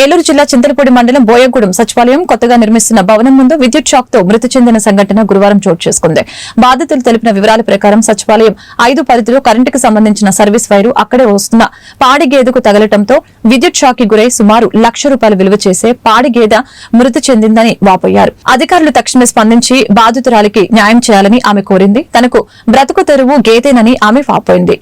ఏలూరు జిల్లా చింతలపూడి మండలం బోయగూడెం సచివాలయం కొత్తగా నిర్మిస్తున్న భవనం ముందు విద్యుత్ షాక్తో మృతి చెందిన సంఘటన గురువారం చోటు చేసుకుంది. బాధితులు తెలిపిన వివరాల ప్రకారం సచివాలయం ఐదు పరిధిలో కరెంటుకు సంబంధించిన సర్వీస్ వైరు అక్కడే వస్తున్న పాడి గేదెకు తగలటంతో విద్యుత్ షాక్కి గురై సుమారు లక్ష రూపాయలు విలువ చేసే పాడి గేదె మృతి చెందిందని వాపోయారు. అధికారులు తక్షణమే స్పందించి బాధితురాలికి న్యాయం చేయాలని ఆమె కోరింది. తనకు బ్రతుకు తెరువు గేదేనని ఆమె వాపోయింది.